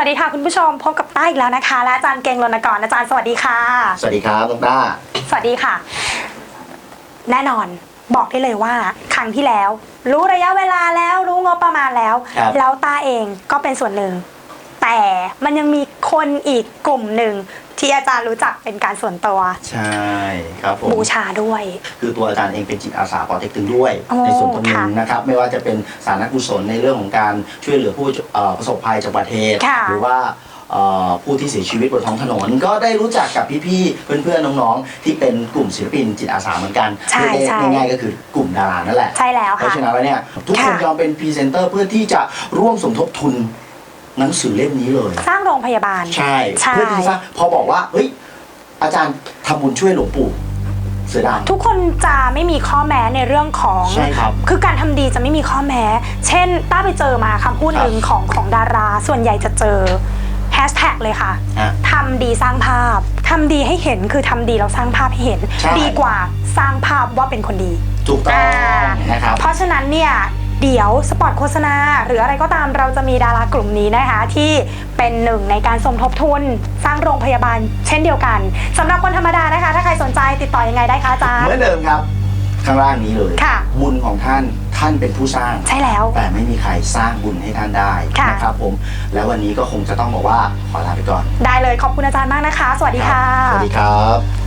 ผู้ชมพบกับต้าอีกแล้วนะคะ และอาจารย์เก่งรณกรอาจารย์สวัสดีค่ะ สวัสดีครับน้องต้า สวัสดีค่ะ แน่นอนบอกได้เลยว่าครั้งที่แล้ว รู้ระยะเวลาแล้วรู้งบประมาณแล้ว ครับ แล้วต้าเองก็เป็นส่วนหนึ่ง แต่มันยังมีคนอีกกลุ่มหนึ่งที่อาจารย์รู้จักเป็นการส่วนตัวใช่ครับผมบูชาด้วย คือตัวอาจารย์เองเป็นจิตอาสาปอเต็กตึงด้วยโอ้ในส่วนตรงหนึค่ะงนะครับไม่ว่าจะเป็นสารกุศลในเรื่องของการช่วยเหลือผู้เอ่อประสบภัยจากอุบัติเหตุค่ะหรือว่าเอ่อผู้ที่เสียชีวิตบนท้องถนน ก็ได้รู้จักกับพี่ๆ เพื่อนๆ น้องๆ ที่เป็นกลุ่มศิลปินจิตอาสาเหมือนกันใช่เรียกใช่ได้ง่ายๆก็คือกลุ่มดารานั่นแหละ ใช่แล้วเพราะค่ะฉะนั้นแล้วเนี่ยทุกคนค่ะยอมเป็นพรีเซนเตอร์เพื่อที่จะร่วมสมทบทุน หนังสือเล่มนี้เลย สร้างโรงพยาบาล ใช่ใช่ เพื่อที่จะพอบอกว่าเฮ้ยอาจารย์ทำบุญช่วยหลวงปู่เสือดำ ทุกคนจะไม่มีข้อแม้ในเรื่องของใช่ครับคือการทำดีจะไม่มีข้อแม้ เช่นต้าไปเจอมาคำพูดหนึ่งของของดารา ส่วนใหญ่จะเจอแฮชแท็กเลยค่ะอะทำดีสร้างภาพทำดีให้เห็นคือทำดีแล้วสร้างภาพให้เห็น ใช่ ดีกว่าสร้างภาพว่าเป็นคนดีถูกต้องนะครับ เพราะฉะนั้นเนี่ย เดี๋ยวสปอตโฆษณา หรืออะไรก็ตามเราจะมีดารากลุ่มนี้นะคะ ที่เป็นหนึ่งในการสมทบทุน สร้างโรงพยาบาลเช่นเดียวกันสำหรับคนธรรมดานะคะ ถ้าใครสนใจติดต่อยังไงได้คะอาจารย์ เหมือนเดิมครับ ข้างล่างนี้เลย ค่ะ บุญของท่านท่านเป็นผู้สร้าง ใช่แล้ว แต่ไม่มีใครสร้างบุญให้ท่านได้ค่ะ นะครับผม แล้ววันนี้ก็คงจะต้องบอกว่าขอลาไปก่อนได้เลยขอบคุณอาจารย์มากนะคะ สวัสดีค่ะ สวัสดีครับ